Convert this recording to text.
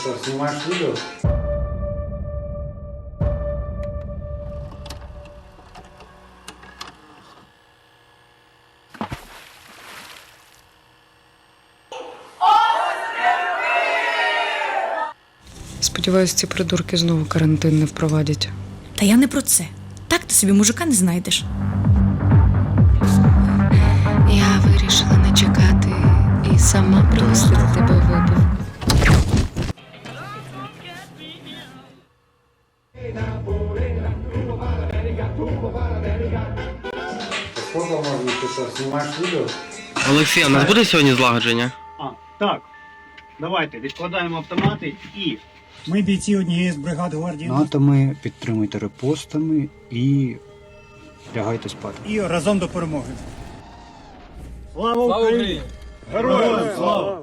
что, снимаешь видео? Сподіваюсь, ці придурки знову карантин не впровадять. Та я не про це. Так ти собі мужика не знайдеш. Я вирішила не чекати і сама пригостити тебе випив. Что. Олексій, а у нас буде сьогодні злагодження? А, так. Давайте відкладаємо автомати і. Ми бійці однієї з бригад гвардії Натами підтримуйте репостами і лягайте спати. і разом до перемоги. Слава Україні! Героям слава!